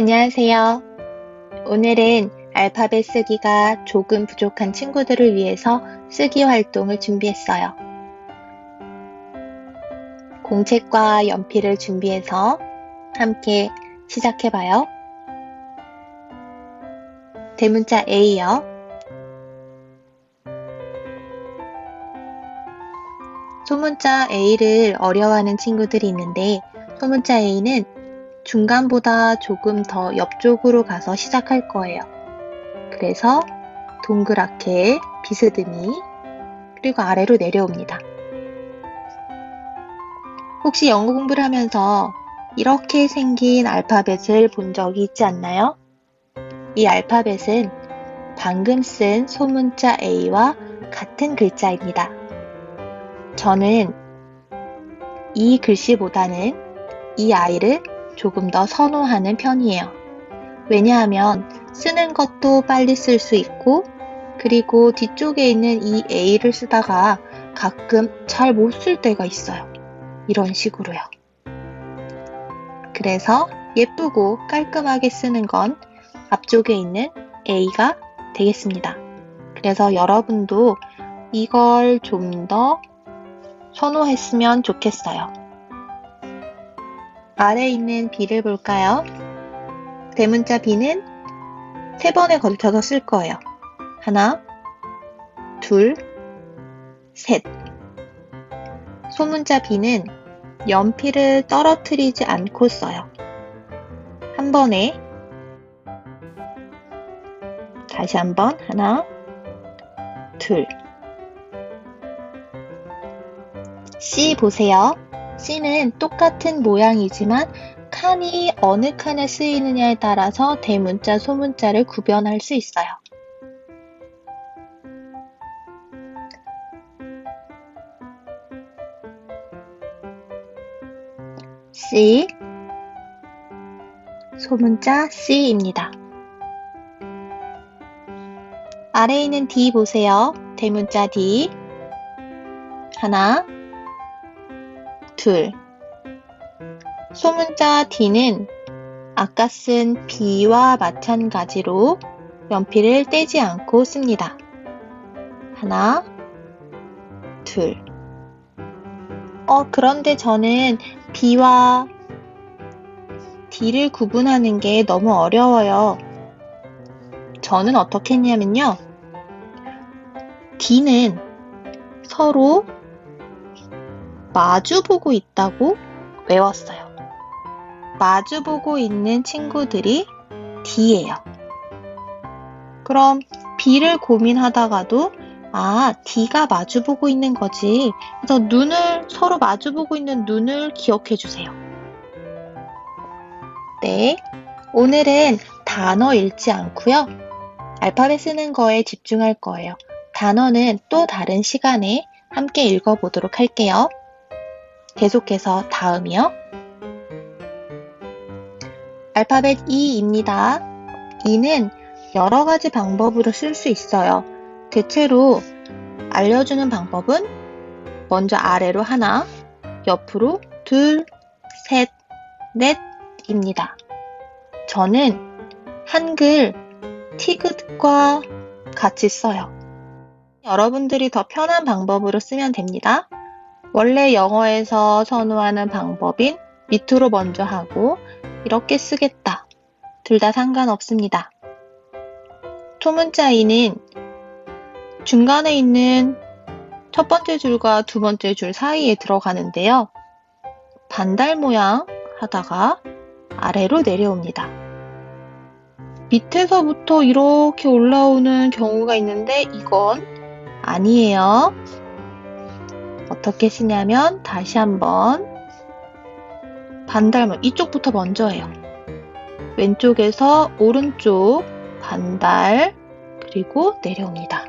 안녕하세요. 오늘은 알파벳 쓰기가 조금 부족한 친구들을 위해서 쓰기 활동을 준비했어요. 공책과 연필을 준비해서 함께 시작해봐요. 대문자 A요. 소문자 A를 어려워하는 친구들이 있는데 소문자 A는 중간보다 조금 더 옆쪽으로 가서 시작할 거예요. 그래서 동그랗게 비스듬히 그리고 아래로 내려옵니다. 혹시 영어 공부를 하면서 이렇게 생긴 알파벳을 본 적이 있지 않나요? 이 알파벳은 방금 쓴 소문자 A와 같은 글자입니다. 저는 이 글씨보다는 이 아이를 조금 더 선호하는 편이에요. 왜냐하면 쓰는 것도 빨리 쓸 수 있고 그리고 뒤쪽에 있는 이 A를 쓰다가 가끔 잘 못 쓸 때가 있어요. 이런 식으로요. 그래서 예쁘고 깔끔하게 쓰는 건 앞쪽에 있는 A가 되겠습니다. 그래서 여러분도 이걸 좀 더 선호했으면 좋겠어요. 아래 있는 B를 볼까요? 대문자 B는 세 번에 걸쳐서 쓸 거예요. 하나, 둘, 셋. 소문자 B는 연필을 떨어뜨리지 않고 써요. 한 번에 다시 한 번 하나, 둘. C 보세요. C는 똑같은 모양이지만 칸이 어느 칸에 쓰이느냐에 따라서 대문자, 소문자를 구별할 수 있어요. C 소문자 C입니다. 아래에 있는 D 보세요. 대문자 D 하나 둘 소문자 D는 아까 쓴 B와 마찬가지로 연필을 떼지 않고 씁니다. 하나, 둘. 어, 그런데 저는 B와 D를 구분하는 게 너무 어려워요. 저는 어떻게 했냐면요. D는 서로 마주보고 있다고 외웠어요. 마주보고 있는 친구들이 D예요. 그럼 B를 고민하다가도 아, D가 마주보고 있는 거지. 그래서 눈을 서로 마주보고 있는 눈을 기억해 주세요. 네. 오늘은 단어 읽지 않고요. 알파벳 쓰는 거에 집중할 거예요. 단어는 또 다른 시간에 함께 읽어보도록 할게요. 계속해서 다음이요. 알파벳 E입니다. E는 여러 가지 방법으로 쓸 수 있어요. 대체로 알려주는 방법은 먼저 아래로 하나, 옆으로 둘, 셋, 넷입니다. 저는 한글 티귿과 같이 써요. 여러분들이 더 편한 방법으로 쓰면 됩니다. 원래 영어에서 선호하는 방법인 밑으로 먼저 하고 이렇게 쓰겠다. 둘 다 상관없습니다. 소문자 이는 중간에 있는 첫 번째 줄과 두 번째 줄 사이에 들어가는데요. 반달 모양 하다가 아래로 내려옵니다. 밑에서부터 이렇게 올라오는 경우가 있는데 이건 아니에요. 어떻게 쓰냐면 다시 한번 반달문 이쪽부터 먼저 해요. 왼쪽에서 오른쪽 반달 그리고 내려옵니다.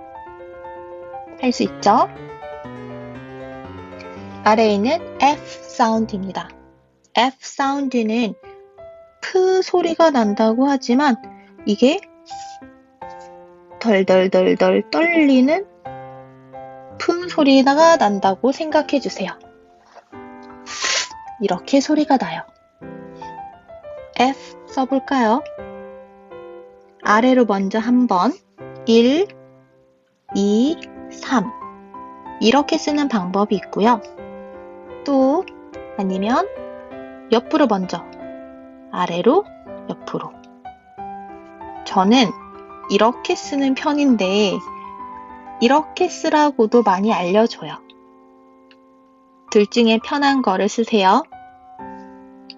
할 수 있죠? 아래에 있는 F 사운드입니다. F 사운드는 프 소리가 난다고 하지만 이게 덜덜덜덜 떨리는 품 소리가 난다고 생각해 주세요. 이렇게 소리가 나요. F 써볼까요? 아래로 먼저 한 번, 1, 2, 3. 이렇게 쓰는 방법이 있고요. 또 아니면 옆으로 먼저, 아래로, 옆으로. 저는 이렇게 쓰는 편인데, 이렇게 쓰라고도 많이 알려줘요. 둘 중에 편한 거를 쓰세요.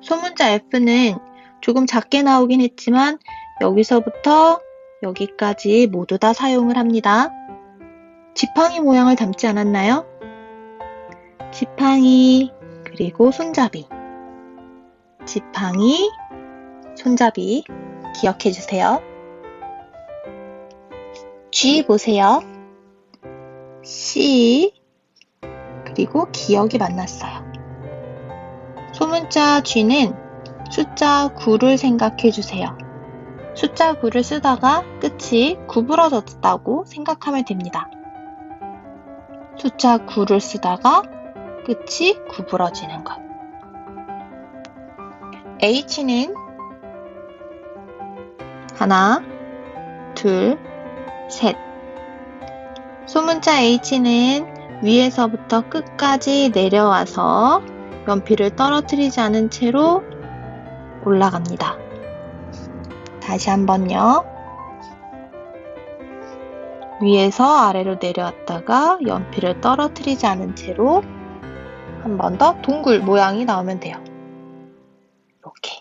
소문자 F는 조금 작게 나오긴 했지만 여기서부터 여기까지 모두 다 사용을 합니다. 지팡이 모양을 담지 않았나요? 지팡이 그리고 손잡이 지팡이 손잡이 기억해 주세요. G 보세요. C 그리고 기억이 만났어요. 소문자 G는 숫자 9를 생각해 주세요. 숫자 9를 쓰다가 끝이 구부러졌다고 생각하면 됩니다. 숫자 9를 쓰다가 끝이 구부러지는 것. H는 하나, 둘, 셋. 소문자 H는 위에서부터 끝까지 내려와서 연필을 떨어뜨리지 않은 채로 올라갑니다. 다시 한번요. 위에서 아래로 내려왔다가 연필을 떨어뜨리지 않은 채로 한 번 더 동굴 모양이 나오면 돼요. 이렇게.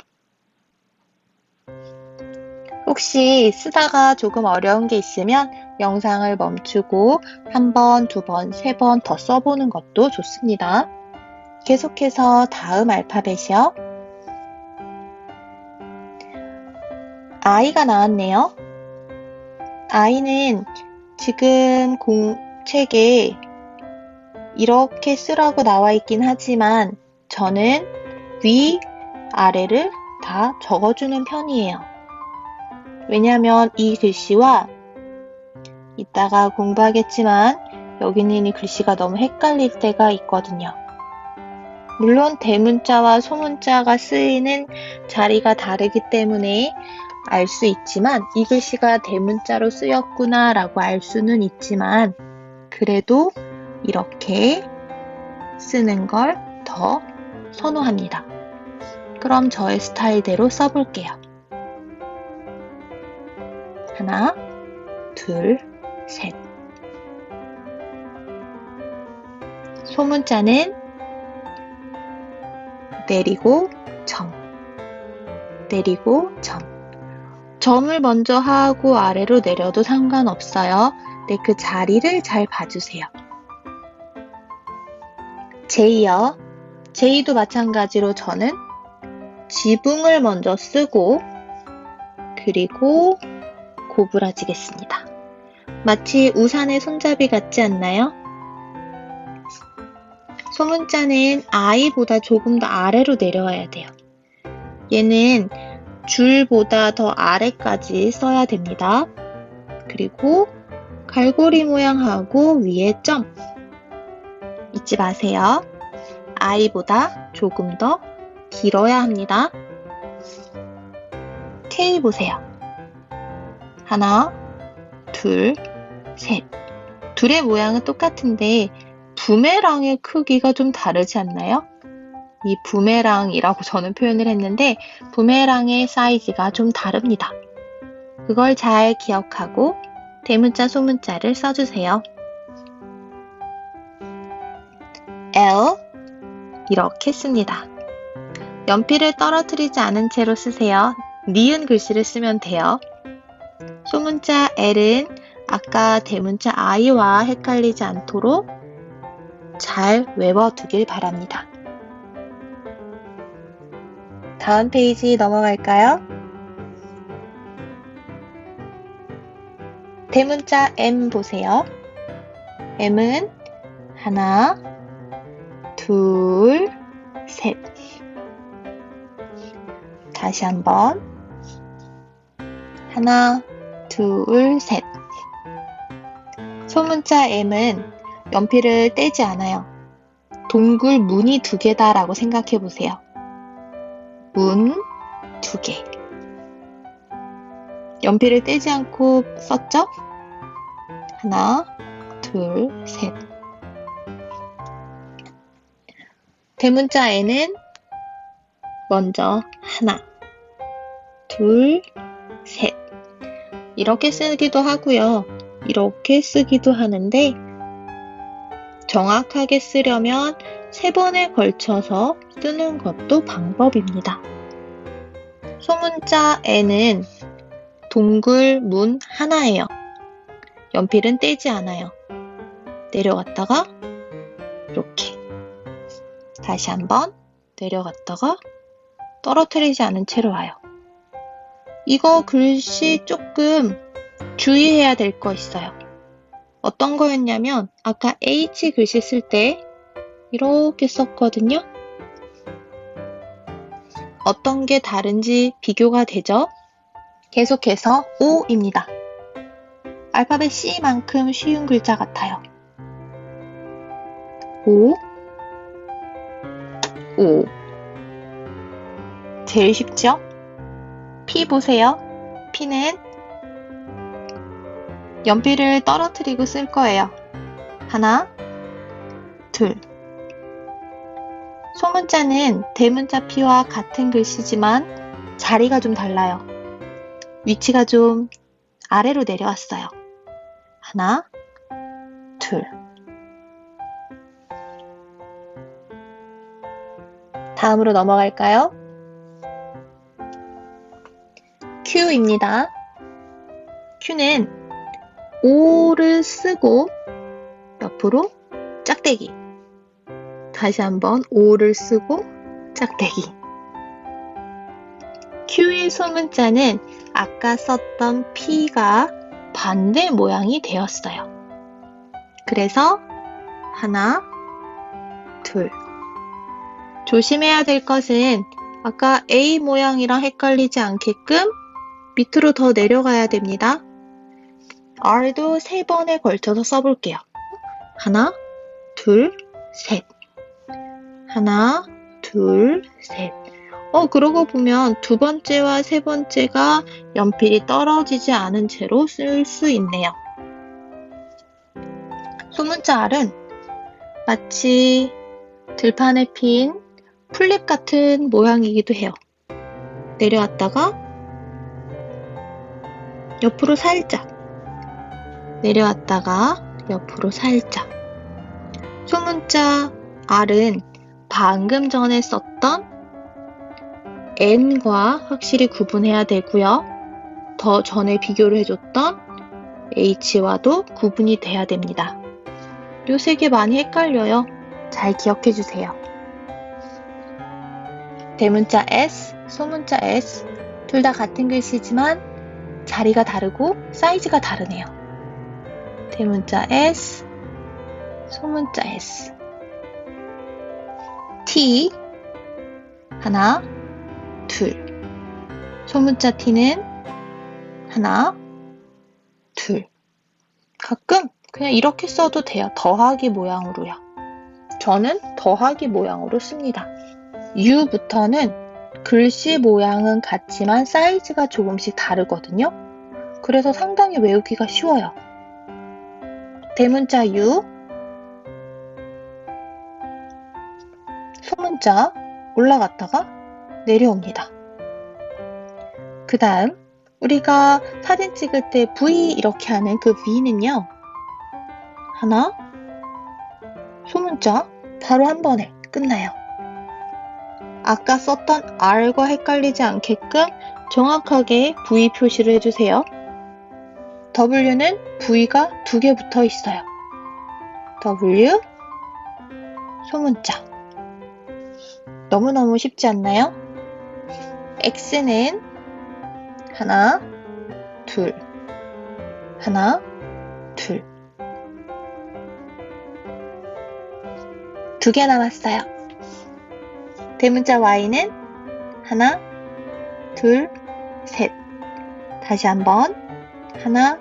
혹시 쓰다가 조금 어려운 게 있으면 영상을 멈추고 한 번, 두 번, 세 번 더 써보는 것도 좋습니다. 계속해서 다음 알파벳이요. 아이가 나왔네요. 아이는 지금 공책에 이렇게 쓰라고 나와 있긴 하지만 저는 위, 아래를 다 적어주는 편이에요. 왜냐하면 이 글씨와 이따가 공부하겠지만 여기 있는 이 글씨가 너무 헷갈릴 때가 있거든요. 물론 대문자와 소문자가 쓰이는 자리가 다르기 때문에 알 수 있지만 이 글씨가 대문자로 쓰였구나 라고 알 수는 있지만 그래도 이렇게 쓰는 걸 더 선호합니다. 그럼 저의 스타일대로 써볼게요. 하나, 둘, 셋. 소문자는 내리고 점, 내리고 점. 점을 먼저 하고 아래로 내려도 상관없어요. 네, 그 자리를 잘 봐주세요. 제이요. 제이도 마찬가지로 저는 지붕을 먼저 쓰고 그리고 고부라지겠습니다. 마치 우산의 손잡이 같지 않나요? 소문자는 아이보다 조금 더 아래로 내려와야 돼요. 얘는 줄보다 더 아래까지 써야 됩니다. 그리고 갈고리 모양하고 위에 점. 잊지 마세요. 아이보다 조금 더 길어야 합니다. K 보세요. 하나, 둘, 셋. 둘의 모양은 똑같은데 부메랑의 크기가 좀 다르지 않나요? 이 부메랑이라고 저는 표현을 했는데 부메랑의 사이즈가 좀 다릅니다. 그걸 잘 기억하고 대문자 소문자를 써주세요. L 이렇게 씁니다. 연필을 떨어뜨리지 않은 채로 쓰세요. 니은 글씨를 쓰면 돼요. 소문자 L은 아까 대문자 I와 헷갈리지 않도록 잘 외워두길 바랍니다. 다음 페이지 넘어갈까요? 대문자 M 보세요. M은 하나, 둘, 셋. 다시 한번. 하나, 둘, 셋. 소문자 M은 연필을 떼지 않아요. 동굴 문이 두 개다라고 생각해 보세요. 문, 두 개. 연필을 떼지 않고 썼죠? 하나, 둘, 셋. 대문자 N은 먼저 하나, 둘, 셋. 이렇게 쓰기도 하고요. 이렇게 쓰기도 하는데 정확하게 쓰려면 세 번에 걸쳐서 쓰는 것도 방법입니다. 소문자 N은 동글 문 하나예요. 연필은 떼지 않아요. 내려갔다가 이렇게 다시 한번 내려갔다가 떨어뜨리지 않은 채로 와요. 이거 글씨 조금 주의해야 될 거 있어요. 어떤 거였냐면 아까 H 글씨 쓸 때 이렇게 썼거든요. 어떤 게 다른지 비교가 되죠? 계속해서 O입니다. 알파벳 C만큼 쉬운 글자 같아요. O, O. 제일 쉽죠? P 보세요. P는 연필을 떨어뜨리고 쓸 거예요. 하나, 둘. 소문자는 대문자 P와 같은 글씨지만 자리가 좀 달라요. 위치가 좀 아래로 내려왔어요. 하나, 둘. 다음으로 넘어갈까요? Q입니다. Q는 O를 쓰고 옆으로 짝대기. 다시 한번 O를 쓰고 짝대기. Q의 소문자는 아까 썼던 P가 반대 모양이 되었어요. 그래서 하나, 둘. 조심해야 될 것은 아까 A 모양이랑 헷갈리지 않게끔 밑으로 더 내려가야 됩니다. R도 세 번에 걸쳐서 써볼게요. 하나, 둘, 셋. 하나, 둘, 셋. 어, 그러고 보면 두 번째와 세 번째가 연필이 떨어지지 않은 채로 쓸 수 있네요. 소문자 R은 마치 들판에 핀 풀잎 같은 모양이기도 해요. 내려왔다가 옆으로 살짝 내려왔다가 옆으로 살짝 소문자 R은 방금 전에 썼던 N과 확실히 구분해야 되고요. 더 전에 비교를 해줬던 H와도 구분이 돼야 됩니다. 요 세 개 많이 헷갈려요. 잘 기억해 주세요. 대문자 S, 소문자 S 둘 다 같은 글씨지만 자리가 다르고 사이즈가 다르네요. 대문자 S, 소문자 S T 하나, 둘 소문자 T는 하나, 둘 가끔 그냥 이렇게 써도 돼요. 더하기 모양으로요. 저는 더하기 모양으로 씁니다. U부터는 글씨 모양은 같지만 사이즈가 조금씩 다르거든요. 그래서 상당히 외우기가 쉬워요. 대문자 U, 소문자 올라갔다가 내려옵니다. 그 다음 우리가 사진 찍을 때 V 이렇게 하는 그 V는요. 하나, 소문자 바로 한 번에 끝나요. 아까 썼던 R과 헷갈리지 않게끔 정확하게 V 표시를 해주세요. W는 V가 두 개 붙어 있어요. W, 소문자. 너무너무 쉽지 않나요? X는 하나, 둘, 하나, 둘. 두 개 남았어요. 대문자 Y는 하나, 둘, 셋. 다시 한번. 하나,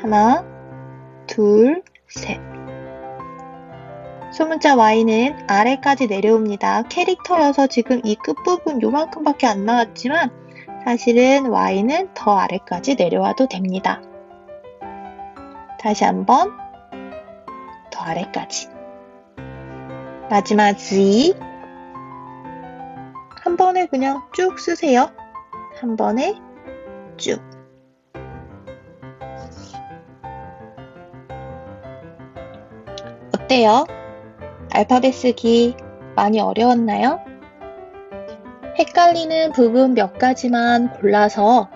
하나, 둘, 셋. 소문자 Y는 아래까지 내려옵니다. 캐릭터여서 지금 이 끝부분 요만큼밖에 안 나왔지만 사실은 Y는 더 아래까지 내려와도 됩니다. 다시 한번 더 아래까지 마지막 Z 한 번에 그냥 쭉 쓰세요. 한 번에 쭉 어때요? 알파벳 쓰기 많이 어려웠나요? 헷갈리는 부분 몇 가지만 골라서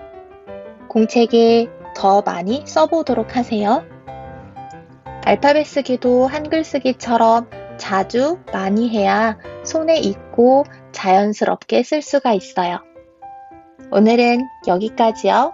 공책에 더 많이 써보도록 하세요. 알파벳 쓰기도 한글 쓰기처럼 자주 많이 해야 손에 익고 자연스럽게 쓸 수가 있어요. 오늘은 여기까지요.